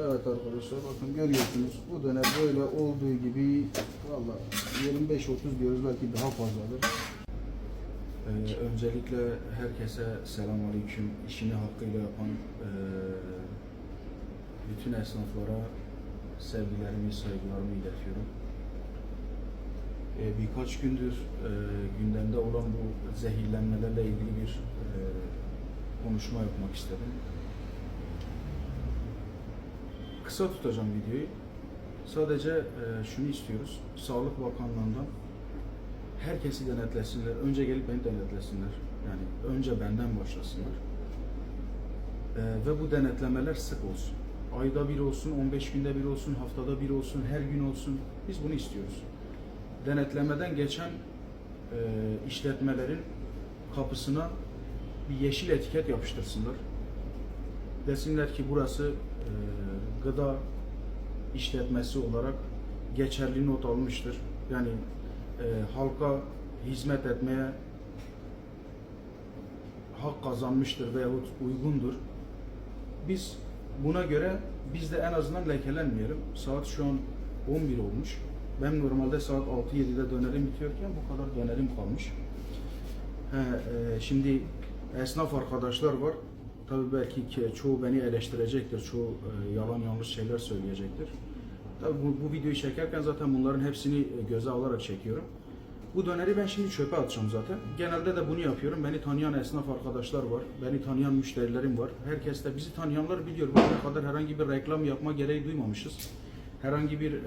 Evet arkadaşlar bakın görüyorsunuz bu dönem böyle olduğu gibi valla 25-30 diyoruz belki daha fazladır. Ee, öncelikle herkese selamünaleyküm. İşini hakkıyla yapan eee, bütün esnaflara sevgilerimi, saygılarımı iletiyorum. Ee, birkaç gündür eee, gündemde olan bu zehirlenmelerle ilgili bir eee, konuşma yapmak istedim. Kısa tutacağım videoyu. Sadece eee, şunu istiyoruz. Sağlık Bakanlığı'ndan herkesi denetlesinler. Önce gelip beni denetlesinler. Yani önce benden başlasınlar. Ee, ve bu denetlemeler sık olsun. Ayda bir olsun, 15 günde bir olsun, haftada bir olsun, her gün olsun. Biz bunu istiyoruz. Denetlemeden geçen e, işletmelerin kapısına bir yeşil etiket yapıştırsınlar. Desinler ki burası e, gıda işletmesi olarak geçerli not almıştır. Yani e, halka hizmet etmeye hak kazanmıştır veyahut uygundur. Biz buna göre biz de en azından lekelenmeyelim. Saat şu an 11 olmuş. Ben normalde saat 6-7'de dönerim bitiyorken bu kadar dönerim kalmış. He, e, şimdi esnaf arkadaşlar var. Tabii belki ki çoğu beni eleştirecektir. Çoğu e, yalan yanlış şeyler söyleyecektir. Tabii bu, bu videoyu çekerken zaten bunların hepsini e, göze alarak çekiyorum. Bu döneri ben şimdi çöpe atacağım zaten. Genelde de bunu yapıyorum. Beni tanıyan esnaf arkadaşlar var. Beni tanıyan müşterilerim var. Herkes de bizi tanıyanlar biliyor. Bugüne kadar herhangi bir reklam yapma gereği duymamışız. Herhangi bir e,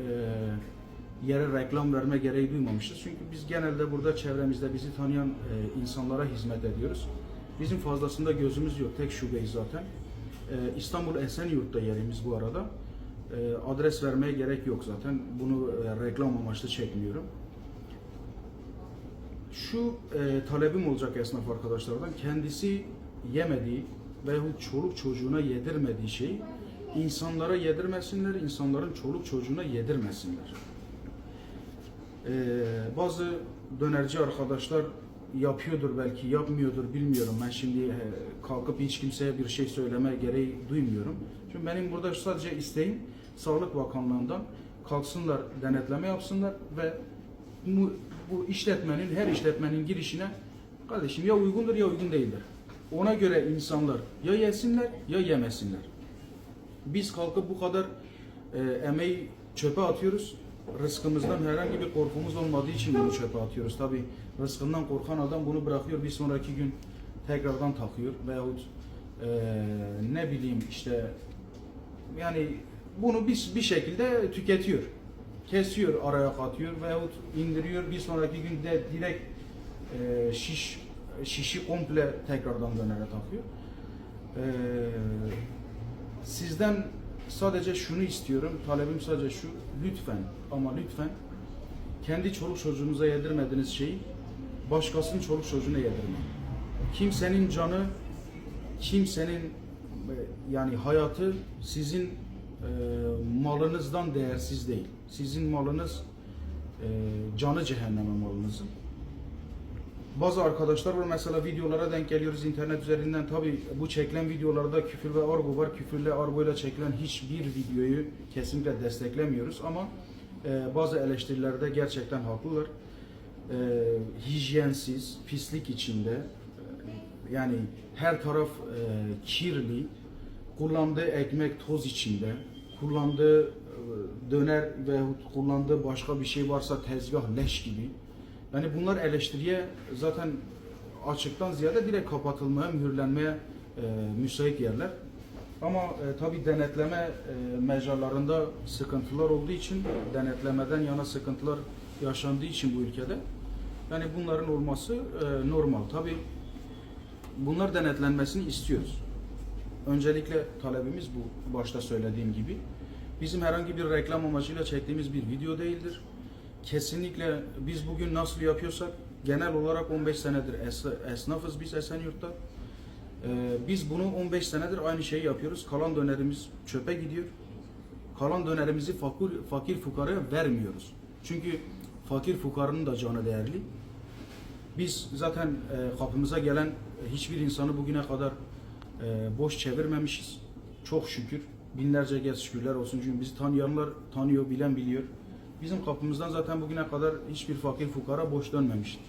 yere reklam verme gereği duymamışız. Çünkü biz genelde burada çevremizde bizi tanıyan e, insanlara hizmet ediyoruz. Bizim fazlasında gözümüz yok. Tek şubeyiz zaten. E, İstanbul Esenyurt'ta yerimiz bu arada. E, adres vermeye gerek yok zaten. Bunu e, reklam amaçlı çekmiyorum. Şu e, talebim olacak esnaf arkadaşlardan. Kendisi yemediği veyahut çoluk çocuğuna yedirmediği şeyi insanlara yedirmesinler, insanların çoluk çocuğuna yedirmesinler. E, bazı dönerci arkadaşlar yapıyordur belki, yapmıyordur bilmiyorum. Ben şimdi e, kalkıp hiç kimseye bir şey söyleme gereği duymuyorum. Çünkü benim burada sadece isteğim Sağlık Bakanlığı'ndan kalksınlar, denetleme yapsınlar ve bu, bu işletmenin, her işletmenin girişine kardeşim ya uygundur ya uygun değildir. Ona göre insanlar ya yesinler ya yemesinler. Biz kalkıp bu kadar e, emeği çöpe atıyoruz. Rızkımızdan herhangi bir korkumuz olmadığı için bunu çöpe atıyoruz. Tabi rızkından korkan adam bunu bırakıyor bir sonraki gün tekrardan takıyor veyahut e, ne bileyim işte yani bunu bir, bir şekilde tüketiyor. Kesiyor, araya katıyor veyahut indiriyor. Bir sonraki günde direkt e, şiş şişi komple tekrardan dönere takıyor. E, sizden sadece şunu istiyorum. Talebim sadece şu. Lütfen ama lütfen kendi çoluk çocuğunuza yedirmediğiniz şeyi başkasının çoluk çocuğuna yedirmeyin. Kimsenin canı, kimsenin e, yani hayatı sizin e, malınızdan değersiz değil. Sizin malınız e, canı cehenneme malınızın. Bazı arkadaşlar var mesela videolara denk geliyoruz internet üzerinden tabi bu çekilen videolarda küfür ve argo var. Küfürle argoyla çekilen hiçbir videoyu kesinlikle desteklemiyoruz ama e, bazı eleştirilerde gerçekten haklılar. E, hijyensiz, pislik içinde e, yani her taraf e, kirli, kullandığı ekmek toz içinde, kullandığı e, döner veyahut kullandığı başka bir şey varsa tezgah leş gibi. Yani bunlar eleştiriye zaten açıktan ziyade direkt kapatılmaya, mühürlenmeye e, müsait yerler. Ama e, tabi denetleme e, mecralarında sıkıntılar olduğu için, denetlemeden yana sıkıntılar yaşandığı için bu ülkede, yani bunların olması e, normal. Tabi bunlar denetlenmesini istiyoruz. Öncelikle talebimiz bu, başta söylediğim gibi. Bizim herhangi bir reklam amacıyla çektiğimiz bir video değildir. Kesinlikle biz bugün nasıl yapıyorsak, genel olarak 15 senedir es- esnafız biz Esenyurt'ta. Ee, biz bunu 15 senedir aynı şeyi yapıyoruz. Kalan dönerimiz çöpe gidiyor. Kalan dönerimizi fakir, fakir fukaraya vermiyoruz. Çünkü fakir fukarının da canı değerli. Biz zaten e, kapımıza gelen hiçbir insanı bugüne kadar e, boş çevirmemişiz. Çok şükür. Binlerce kez şükürler olsun çünkü bizi tanıyanlar tanıyor, bilen biliyor. Bizim kapımızdan zaten bugüne kadar hiçbir fakir fukara boş dönmemiştir.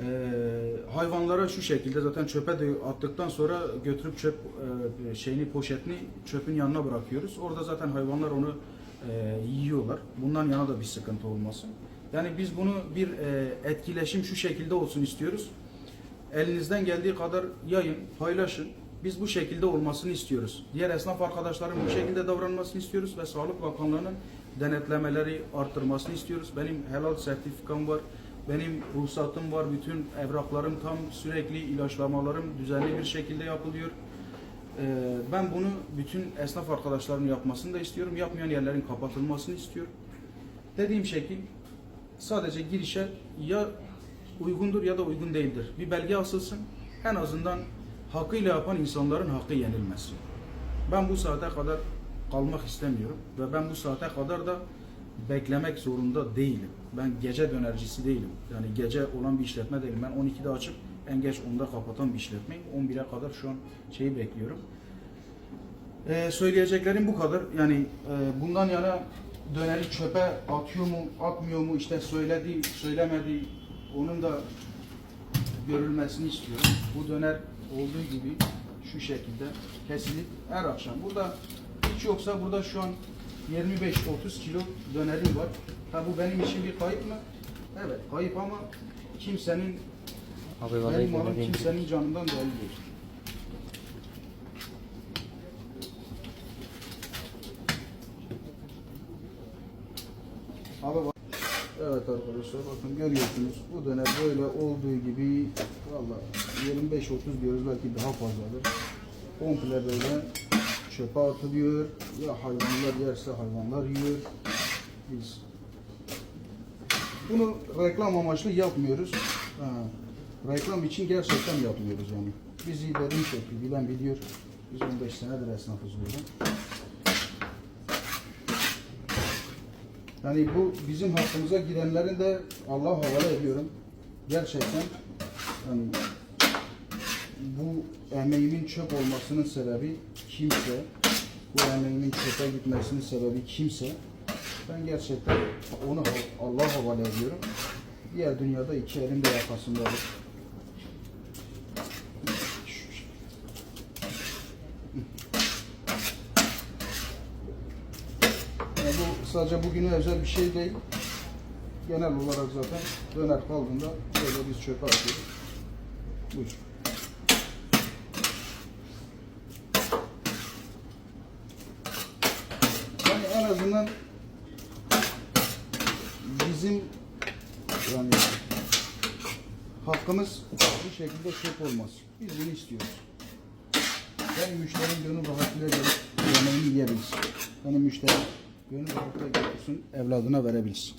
Ee, hayvanlara şu şekilde zaten çöpe de attıktan sonra götürüp çöp e, şeyini poşetini çöpün yanına bırakıyoruz. Orada zaten hayvanlar onu e, yiyorlar. Bundan yana da bir sıkıntı olmasın. Yani biz bunu bir e, etkileşim şu şekilde olsun istiyoruz. Elinizden geldiği kadar yayın, paylaşın. Biz bu şekilde olmasını istiyoruz. Diğer esnaf arkadaşların bu şekilde davranmasını istiyoruz ve Sağlık Bakanlığı'nın denetlemeleri arttırmasını istiyoruz. Benim helal sertifikam var. Benim ruhsatım var. Bütün evraklarım tam sürekli ilaçlamalarım düzenli bir şekilde yapılıyor. Ee, ben bunu bütün esnaf arkadaşların yapmasını da istiyorum. Yapmayan yerlerin kapatılmasını istiyorum. Dediğim şekil sadece girişe ya uygundur ya da uygun değildir. Bir belge asılsın. En azından hakkıyla yapan insanların hakkı yenilmesin. Ben bu saate kadar kalmak istemiyorum ve ben bu saate kadar da beklemek zorunda değilim. Ben gece dönercisi değilim. Yani gece olan bir işletme değilim. Ben 12'de açıp en geç 10'da kapatan bir işletmeyim. 11'e kadar şu an şeyi bekliyorum. Ee, söyleyeceklerim bu kadar. Yani e, bundan yana döneri çöpe atıyor mu, atmıyor mu, işte söyledi, söylemedi, onun da görülmesini istiyorum. Bu döner olduğu gibi şu şekilde kesilip her akşam. Burada hiç yoksa burada şu an 25-30 kilo dönerim var. Ha bu benim için bir kayıp mı? Evet kayıp ama kimsenin Abi benim malım kimsenin canından değerli değil. Abi. Evet arkadaşlar bakın görüyorsunuz bu dönem böyle olduğu gibi valla 25-30 diyoruz belki daha fazladır. Komple böyle çöpe atılıyor. Ya hayvanlar yerse hayvanlar yiyor. Biz bunu reklam amaçlı yapmıyoruz. Ha, reklam için gerçekten yapmıyoruz yani. Bizi dediğim şekli bilen biliyor. Biz 15 senedir esnafız burada. Yani bu bizim hakkımıza girenlerin de Allah havale ediyorum. Gerçekten yani bu emeğimin çöp olmasının sebebi kimse, bu emeğimin çöpe gitmesinin sebebi kimse. Ben gerçekten onu Allah havale ediyorum. Diğer dünyada iki elim de yakasındadır. Yani bu sadece bugüne özel bir şey değil. Genel olarak zaten döner kaldığında böyle biz çöpe atıyoruz. Buyur. Yani en azından bizim yani hakkımız bu şekilde çöp olmaz. Biz bunu istiyoruz. Benim müşterim gönül rahatlığıyla yemeğini yiyebilsin. Benim müşterim gönül rahatlığıyla götürsün, evladına verebilsin.